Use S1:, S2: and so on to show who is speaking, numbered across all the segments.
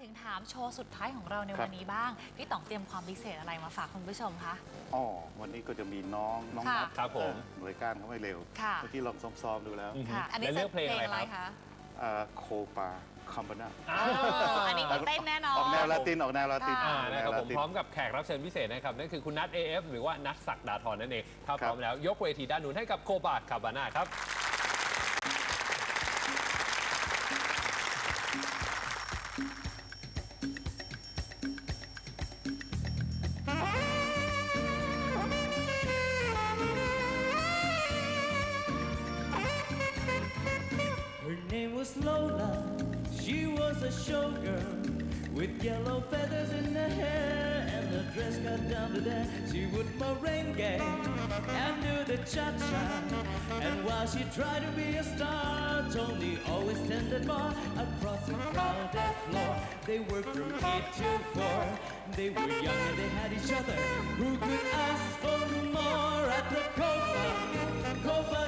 S1: ถึงถามโชว์สุดท้ายของเราใน
S2: ครับ
S1: วันนี้บ้าง พี่ต๋องเตรียมความพิเศษอะไรมาฝากคุณผู้ชมคะ
S2: อ๋อวันนี้ก็จะมีน้องน้อง
S1: ค่ะ
S2: นัท
S3: ครับผม
S2: เออหน่วยก้านเขาไม่เร็ว
S1: ค่ะ
S2: เมื่อกี้ลองซ้อมๆดูแล้ว
S3: อืม
S1: ค่ะอันนี้
S3: แล้วเลือกเพลงอะไรครับ
S1: คะ
S2: เอ่อโคปาคัมบานา
S1: อ๋ออันนี้มีเต้นแน่นอน
S2: ออกแนวลาติน ออกแนวลาติน
S1: ค่ะ
S3: อ่า
S2: ออกแน
S3: นะ
S2: ว
S3: ครับ
S2: ลา
S3: ผม
S2: ติน
S3: พร้อมกับแขกรับเชิญพิเศษนะครับ นั่นคือคุณนัท AF หรือว่านัทศักดาธรนั่นเอง ถ้าพร้อม
S2: ครับ
S3: แล้วยกเวทีด้านนู้นให้กับโคบาคาบาน่าครับ
S4: was a showgirl with yellow feathers in her hair and a dress cut down to there. She would merengue and do the cha-cha. And while she tried to be a star, Tony always tended bar across the crowded floor. They worked from eight to four. They were young and they had each other. Who could ask for more at the Copa, Copacabana?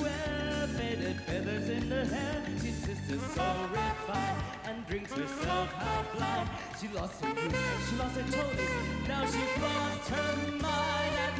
S4: Wear, faded feathers in her hair. She sits so refined and drinks herself half blind. She lost her youth, she lost her Tony. Now she's lost her mind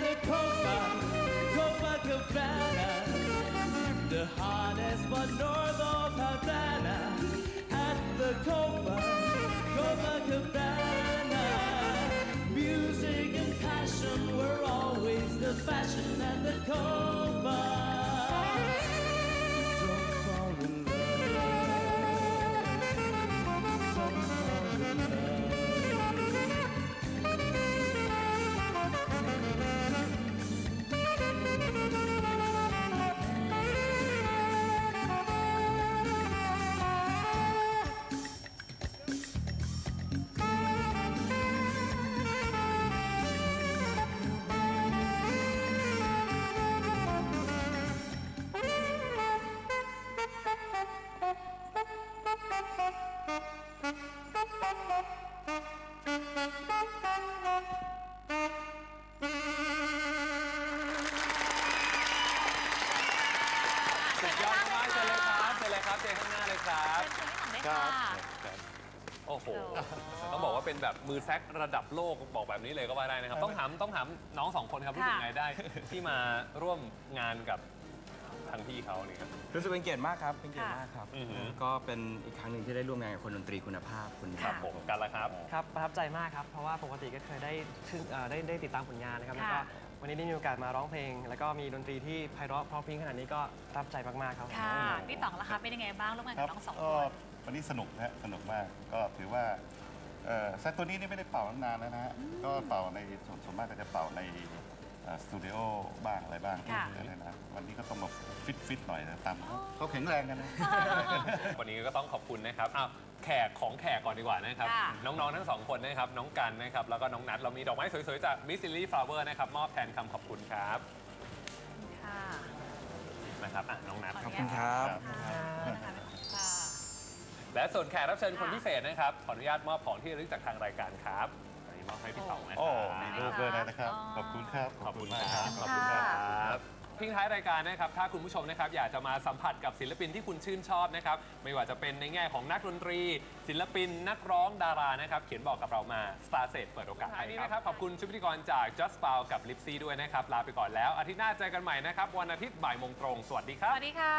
S3: ครับ
S1: เชิญชวนพี่ต๋องได้
S2: ครั
S1: ค่ะ
S2: บครับ
S3: โอ้โหต้องบอกว่าเป็นแบบมือแซกระดับโลกบอกแบบนี้เลยก็ว่าได้นะครับ ต้องถามต้องถามน้องสองคนครับรู้สึก
S1: ค่ะ
S3: ไงได้ ที่มาร่วมงานกับทางพี่เขาเนี่ยครับ
S5: รู้สึกเป็นเกียรติมากครับ เป็นเกียรติมากครับ
S3: อือหือ
S5: ก็เป็นอีกครั้งหนึ่งที่ได้ร่วมงานกับคนดนตรีคุณภาพคุณ
S3: ครับผมกันละครับ
S6: ครับประทับใจมากครับ เพราะว่าปกติก็เคยได้ชื่นเอ่อได้ได้ติดตามผลงานนะครับ แล้วก็
S1: ค่ะ
S6: วันนี้ได้มีโอกาสมาร้องเพลง แล้วก็มีดนตรีที่ไพเราะเพราะพริ้งขนาดนี้ก็รับใจมากๆครับ
S1: ค่ะ พี่ต๋องล่ะคะเป็นยังไงบ้างร่วมงาน
S2: ครั
S1: กับบน้องสองค
S2: ก็
S1: น
S2: วันนี้สนุกนะฮะสนุกมากก็ถือว่าเอ่อแซกตัวนี้นี่ไม่ได้เป่าตั้งนานแล้วนะฮะก็เป่าในส่วนส่วนมากก็จะเป่าในเอ่อ สตูดิโอบ้างอะไรบ้าง
S1: ค่ะ
S2: เรื่อยๆนะวันนี้ก็ต้องมาฟิตฟิตๆหน่อยนะตามเขาเขาแข็งแรงกันนะ
S3: วันนี้ก็ต้องขอบคุณนะครับอ้าวแขกของแขกก่อนดีกว่านะครับ
S1: ค่ะ
S3: น้องๆ ทั้งสองคนนะครับ น้องกันนะครับ แล้วก็น้องนัท เรามีดอกไม้สวยๆ จาก Miss Lily Flower นะครับ มอบแทนคำขอบคุณครับ
S1: ค่ะ
S3: นะครับอะน้องนัท
S5: ขอบคุณครับ
S1: ค่ะนะคะค่ะ
S3: และส่วนแขกรับเชิญคนพิเศษนะครับ ขออนุญาตมอบของที่ระลึกจากทางรายการครับอันนี้ มอบให้พี่ต๋องนะค
S2: โอ้
S3: รับ
S2: มีรูปด้วยนะครับ ขอบคุณครับ
S3: ขอบคุณ
S2: มาก
S3: ครับ
S2: ขอบคุณครับ
S3: ครับทิ้งท้ายรายการนะครับถ้าคุณผู้ชมนะครับอยากจะมาสัมผัสกับศิลปินที่คุณชื่นชอบนะครับไม่ว่าจะเป็นในแง่ของนักดนตรี ศิลปินนักร้องดารานะครับเขียนบอกกับเรามา Star s e t เปิดโอกาสให้นี้นะครับขอบคุณชุดพิธีกรจาก Just p o w กับ Lipsy ด้วยนะครับลาไปก่อนแล้วอาทิตย์หน้าเจอกันใหม่นะครับวันอาทิตย์บ่ายโมงตรง สวัสดีค
S1: ส
S3: รับ
S1: วัสดีค่ะ